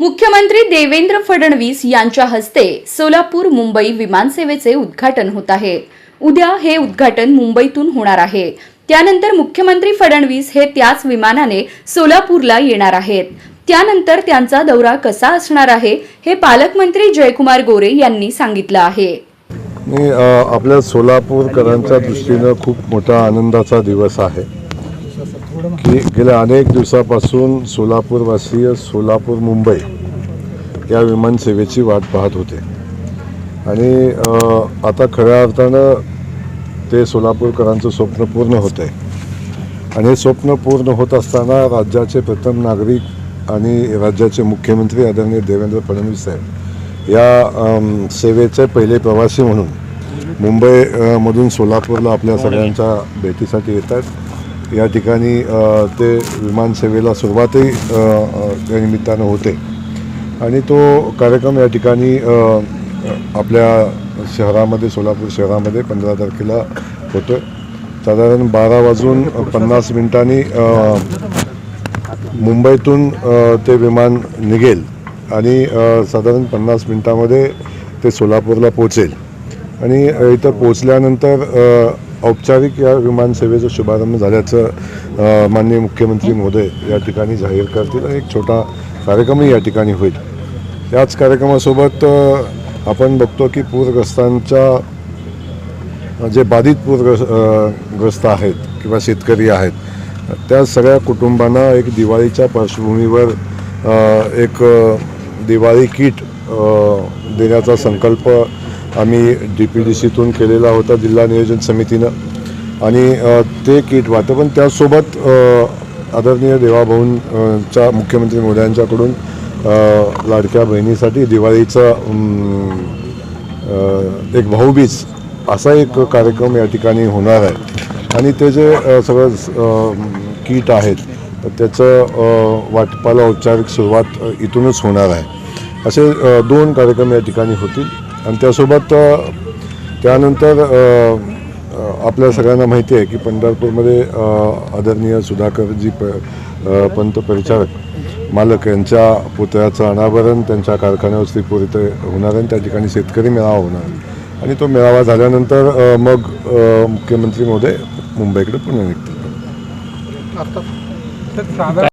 मुख्यमंत्री देवेंद्र फडणवीस यांच्या हस्ते सोलापूर मुंबई विमानसेवेचे उद्घाटन होत आहे. उद्या हे उद्घाटन मुंबईतून होणार आहे. त्यानंतर मुख्यमंत्री फडणवीस हे त्याच विमानाने सोलापूरला येणार आहेत. त्यानंतर त्यांचा दौरा कसा असणार आहे हे पालकमंत्री जयकुमार गोरे यांनी सांगितलं आहे. आपल्या सोलापूरकरांच्या दृष्टीनं खूप मोठा आनंदाचा दिवस आहे. की गेल्या अनेक दिवसापासून सोलापूरवासीय सोलापूर मुंबई या विमानसेवेची वाट पाहत होते. आणि आता खऱ्या अर्थानं ते सोलापूरकरांचं स्वप्न पूर्ण होत आहे आणि हे स्वप्न पूर्ण होत असताना राज्याचे प्रथम नागरिक आणि राज्याचे मुख्यमंत्री आदरणीय देवेंद्र फडणवीस साहेब या सेवेचे पहिले प्रवासी म्हणून मुंबईमधून सोलापूरला आपल्या सगळ्यांच्या भेटीसाठी येतात या ठिकाणी ते विमानसेवेला सुरुवातही या निमित्तानं होते. आणि तो कार्यक्रम या ठिकाणी आपल्या शहरामध्ये सोलापूर शहरामध्ये पंधरा तारखेला होतो साधारण बारा वाजून पन्नास मिनिटांनी मुंबईतून ते विमान निघेल. आणि साधारण पन्नास मिनटामध्ये ते सोलापूरला पोचेल आणि इथं पोचल्यानंतर औपचारिक या विमानसेवेचा शुभारंभ झाल्याचं माननीय मुख्यमंत्री मोदय या ठिकाणी जाहीर करतील आणि एक छोटा कार्यक्रमही या ठिकाणी होईल. याच कार्यक्रमासोबत आपण बघतो की पूरग्रस्तांच्या जे बाधित पूरग्रस्त आहेत किंवा शेतकरी आहेत त्या सगळ्या कुटुंबांना एक दिवाळीच्या पार्श्वभूमीवर एक दिवाळी किट देण्याचा संकल्प आम्ही डी पी डी सीतून केलेला होता जिल्हा नियोजन समितीनं. आणि ते किट वाटतं पण त्यासोबत आदरणीय देवाभाऊन च्या मुख्यमंत्री मोदयांच्याकडून लाडक्या बहिणीसाठी दिवाळीचं एक भाऊबीज असा एक कार्यक्रम या ठिकाणी होणार आहे. आणि ते जे सगळं कीट किट आहेत तर त्याचं वाटपाला औपचारिक सुरुवात इथूनच होणार आहे. असे दोन कार्यक्रम या ठिकाणी होतील. आणि त्यासोबत त्यानंतर आपल्या सगळ्यांना माहिती आहे की पंढरपूरमध्ये आदरणीय सुधाकरजी प पंत परिचारक मालक यांच्या पुतळ्याचं अनावरण त्यांच्या कारखान्यावर श्रीपूर इथे होणार आहे आणि त्या ठिकाणी शेतकरी मेळावा होणार आणि तो मेळावा झाल्यानंतर मग मुख्यमंत्री महोदय मुंबईकडे पुन्हा निघतील.